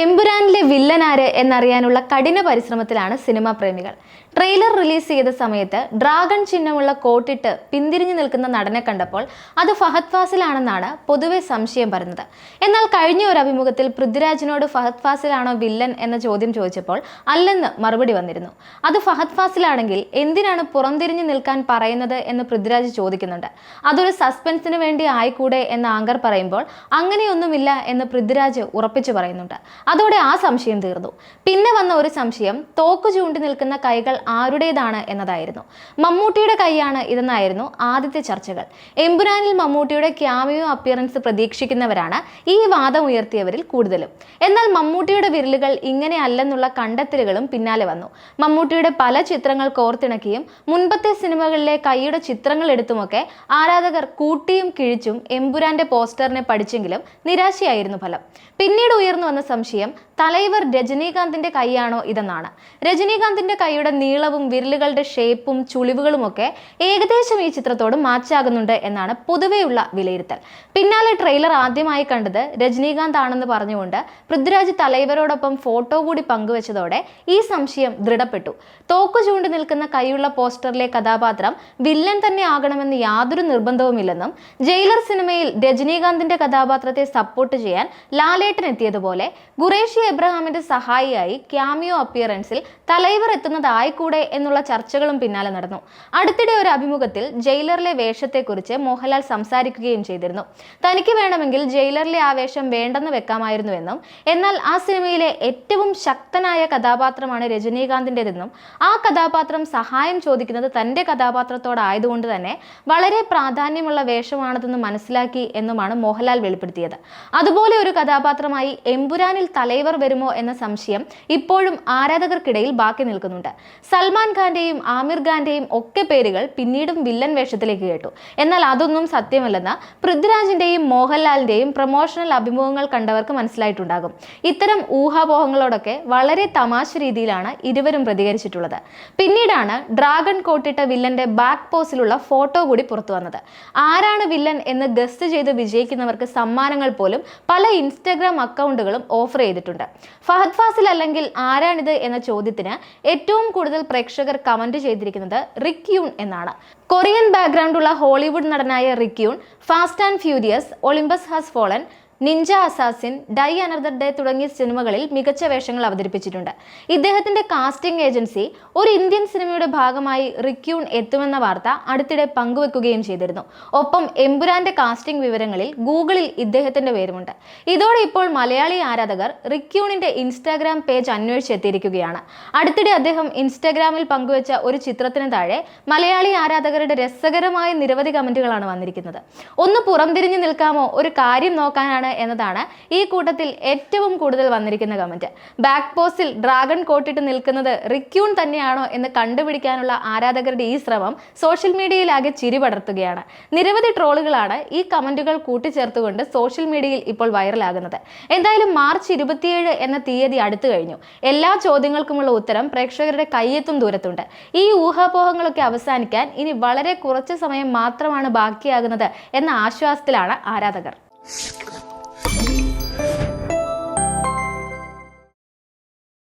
എമ്പുരാനിലെ വില്ലനാര് എന്നറിയാനുള്ള കഠിന പരിശ്രമത്തിലാണ് സിനിമാ പ്രേമികൾ. ട്രെയിലർ റിലീസ് ചെയ്ത സമയത്ത് ഡ്രാഗൺ ചിഹ്നമുള്ള കോട്ടിട്ട് പിന്തിരിഞ്ഞു നിൽക്കുന്ന നടനെ കണ്ടപ്പോൾ അത് ഫഹദ് ഫാസിലാണെന്നാണ് പൊതുവെ സംശയം പറഞ്ഞത് എന്നാൽ കഴിഞ്ഞ ഒരു അഭിമുഖത്തിൽ പൃഥ്വിരാജിനോട് ഫഹദ് ഫാസിലാണോ വില്ലൻ എന്ന ചോദ്യം ചോദിച്ചപ്പോൾ അല്ലെന്ന് മറുപടി വന്നിരുന്നു. അത് ഫഹദ് ഫാസിലാണെങ്കിൽ എന്തിനാണ് പുറംതിരിഞ്ഞു നിൽക്കാൻ പറയുന്നത് എന്ന് പൃഥ്വിരാജ് ചോദിക്കുന്നുണ്ട്. അതൊരു സസ്പെൻസിന് വേണ്ടി ആയിക്കൂടെ എന്ന് ആങ്കർ പറയുമ്പോൾ അങ്ങനെയൊന്നുമില്ല എന്ന് പൃഥ്വിരാജ് ഉറപ്പിച്ചു പറയുന്നുണ്ട്. അതോടെ ആ സംശയം തീർന്നു. പിന്നെ വന്ന ഒരു സംശയം തോക്ക് ചൂണ്ടി നിൽക്കുന്ന കൈകൾ ആരുടേതാണ് എന്നതായിരുന്നു. മമ്മൂട്ടിയുടെ കൈയാണ് ഇതെന്നായിരുന്നു ആദ്യത്തെ ചർച്ചകൾ. എമ്പുരാനിൽ മമ്മൂട്ടിയുടെ ക്യാമിയോ അപ്പിയറൻസ് പ്രതീക്ഷിക്കുന്നവരാണ് ഈ വാദം ഉയർത്തിയവരിൽ കൂടുതലും. എന്നാൽ മമ്മൂട്ടിയുടെ വിരലുകൾ ഇങ്ങനെ അല്ലെന്നുള്ള കണ്ടെത്തലുകളും പിന്നാലെ വന്നു. മമ്മൂട്ടിയുടെ പല ചിത്രങ്ങൾ കോർത്തിണക്കിയും മുൻപത്തെ സിനിമകളിലെ കൈയുടെ ചിത്രങ്ങൾ എടുത്തുമൊക്കെ ആരാധകർ കൂട്ടിയും കിഴിച്ചും എമ്പുരാന്റെ പോസ്റ്ററിനെ പഠിച്ചെങ്കിലും നിരാശയായിരുന്നു ഫലം. പിന്നീട് ഉയർന്നു വന്ന സംശയം തലൈവർ രജനീകാന്തിന്റെ കൈയാണോ ഇതെന്നാണ്. രജനീകാന്തിന്റെ കൈയുടെ നീളവും വിരലുകളുടെ ഷേപ്പും ചുളിവുകളുമൊക്കെ ഏകദേശം ഈ ചിത്രത്തോട് മാച്ചാകുന്നുണ്ട് എന്നാണ് പൊതുവെയുള്ള വിലയിരുത്തൽ. പിന്നാലെ ട്രെയിലർ ആദ്യമായി കണ്ടത് രജനീകാന്ത് ആണെന്ന് പറഞ്ഞുകൊണ്ട് പൃഥ്വിരാജ് തലൈവരോടൊപ്പം ഫോട്ടോ കൂടി പങ്കുവച്ചതോടെ ഈ സംശയം ദൃഢപ്പെട്ടു. തോക്കു ചൂണ്ടി നിൽക്കുന്ന കൈയുള്ള പോസ്റ്ററിലെ കഥാപാത്രം വില്ലൻ തന്നെ ആകണമെന്ന് യാതൊരു നിർബന്ധവുമില്ലെന്നും ജയിലർ സിനിമയിൽ രജനീകാന്തിന്റെ കഥാപാത്രത്തെ സപ്പോർട്ട് ചെയ്യാൻ ലാലേട്ടൻ എത്തിയതുപോലെ ഖുറേഷി എബ്രഹാമിന്റെ സഹായിയായി ക്യാമിയോ അപ്പിയറൻസിൽ തലൈവർ എത്തുന്നതായിക്കൂടെ എന്നുള്ള ചർച്ചകളും പിന്നാലെ നടന്നു. അടുത്തിടെ ഒരു അഭിമുഖത്തിൽ ജയിലറിലെ വേഷത്തെക്കുറിച്ച് മോഹൻലാൽ സംസാരിക്കുകയും ചെയ്തിരുന്നു. തനിക്ക് വേണമെങ്കിൽ ജയിലറിലെ ആ വേഷം വേണ്ടെന്ന് വെക്കാമായിരുന്നുവെന്നും എന്നാൽ ആ സിനിമയിലെ ഏറ്റവും ശക്തനായ കഥാപാത്രമാണ് രജനീകാന്തിന്റെതെന്നും ആ കഥാപാത്രം സഹായം ചോദിക്കുന്നത് തന്റെ കഥാപാത്രത്തോടായതുകൊണ്ട് തന്നെ വളരെ പ്രാധാന്യമുള്ള വേഷമാണതെന്ന് മനസ്സിലാക്കി എന്നുമാണ് മോഹൻലാൽ വെളിപ്പെടുത്തിയത്. അതുപോലെ ഒരു കഥാപാത്രമായി എമ്പുരാനിൽ തലൈവർ വരുമോ എന്ന സംശയം ഇപ്പോഴും ആരാധകർക്കിടയിൽ ബാക്കി നിൽക്കുന്നുണ്ട്. സൽമാൻ ഖാന്റെയും ആമിർ ഖാന്റെയും ഒക്കെ പേരുകൾ പിന്നീടും വില്ലൻ വേഷത്തിലേക്ക് കേട്ടു. എന്നാൽ അതൊന്നും സത്യമല്ലെന്ന് പൃഥ്വിരാജിന്റെയും മോഹൻലാലിന്റെയും പ്രൊമോഷണൽ അഭിമുഖങ്ങൾ കണ്ടവർക്ക് മനസ്സിലായിട്ടുണ്ടാകും. ഇത്തരം ഊഹാപോഹങ്ങളോടൊക്കെ വളരെ തമാശ രീതിയിലാണ് ഇരുവരും പ്രതികരിച്ചിട്ടുള്ളത്. പിന്നീടാണ് ഡ്രാഗൺ കോട്ടിട്ട വില്ലന്റെ ബാക്ക് പോസിലുള്ള ഫോട്ടോ കൂടി പുറത്തു വന്നത്. ആരാണ് വില്ലൻ എന്ന് ഗസ്റ്റ് ചെയ്ത് വിജയിക്കുന്നവർക്ക് സമ്മാനങ്ങൾ പോലും പല ഇൻസ്റ്റഗ്രാം അക്കൗണ്ടുകളും ഓഫർ ചെയ്തിട്ടുണ്ട്. ഫഹദ് ഫാസിൽ അല്ലെങ്കിൽ ആരാണിത് എന്ന ചോദ്യത്തിന് ഏറ്റവും കൂടുതൽ പ്രേക്ഷകർ കമന്റ് ചെയ്തിരിക്കുന്നത് റിക് യൂൺ എന്നാണ്. കൊറിയൻ ബാക്ക്ഗ്രൗണ്ട് ഉള്ള Hollywood നടനായ Rick Yune fast and furious Olympus has fallen ninja assassin die another day തുടങ്ങിയ സിനിമകളിൽ മികച്ച വേഷങ്ങൾ അവതരിപ്പിച്ചിട്ടുണ്ട്. ഇദ്ദേഹത്തിന്റെ കാസ്റ്റിംഗ് ഏജൻസി ഒരു ഇന്ത്യൻ സിനിമയുടെ ഭാഗമായി റിക്യൂൺ എത്തുമെന്ന വാർത്ത അടുത്തിടെ പങ്കുവെക്കുകയും ചെയ്തിരുന്നു. ഒപ്പം എമ്പുരാന്റെ കാസ്റ്റിംഗ് വിവരങ്ങളിൽ ഗൂഗിളിൽ ഇദ്ദേഹത്തിന്റെ പേരുമുണ്ട്. ഇതോടെ ഇപ്പോൾ മലയാളി ആരാധകർ റിക്യൂണിന്റെ ഇൻസ്റ്റാഗ്രാം പേജ് അന്വേഷിച്ചെത്തിയിരിക്കുകയാണ് അടുത്തിടെ അദ്ദേഹം ഇൻസ്റ്റാഗ്രാമിൽ പങ്കുവച്ച ഒരു ചിത്രത്തിന് താഴെ മലയാളി ആരാധകരുടെ രസകരമായ നിരവധി കമന്റുകളാണ് വന്നിരിക്കുന്നത്. ഒന്ന് പുറംതിരിഞ്ഞു നിൽക്കാമോ? ഒരു കാര്യം നോക്കാനാണ് എന്നതാണ് ഈ കൂട്ടത്തിൽ ഏറ്റവും കൂടുതൽ വന്നിരിക്കുന്ന കമന്റ് ബാക്ക് പോസ്റ്റിൽ ഡ്രാഗൺ കോട്ടിട്ട് നിൽക്കുന്നത് റിക്യൂൺ തന്നെയാണോ എന്ന് കണ്ടുപിടിക്കാനുള്ള ആരാധകരുടെ ഈ ശ്രമം സോഷ്യൽ മീഡിയയിലാകെ ചിരി പടർത്തുകയാണ്. നിരവധി ട്രോളുകളാണ് ഈ കമന്റുകൾ കൂട്ടിച്ചേർത്തുകൊണ്ട് സോഷ്യൽ മീഡിയയിൽ ഇപ്പോൾ വൈറലാകുന്നത് എന്തായാലും മാർച്ച് ഇരുപത്തിയേഴ് എന്ന തീയതി അടുത്തു കഴിഞ്ഞു. എല്ലാ ചോദ്യങ്ങൾക്കുമുള്ള ഉത്തരം പ്രേക്ഷകരുടെ കയ്യെത്തും ദൂരത്തുണ്ട്. ഈ ഊഹാപോഹങ്ങളൊക്കെ അവസാനിക്കാൻ ഇനി വളരെ കുറച്ച് സമയം മാത്രമാണ് ബാക്കിയാകുന്നത് എന്ന ആശ്വാസത്തിലാണ് ആരാധകർ.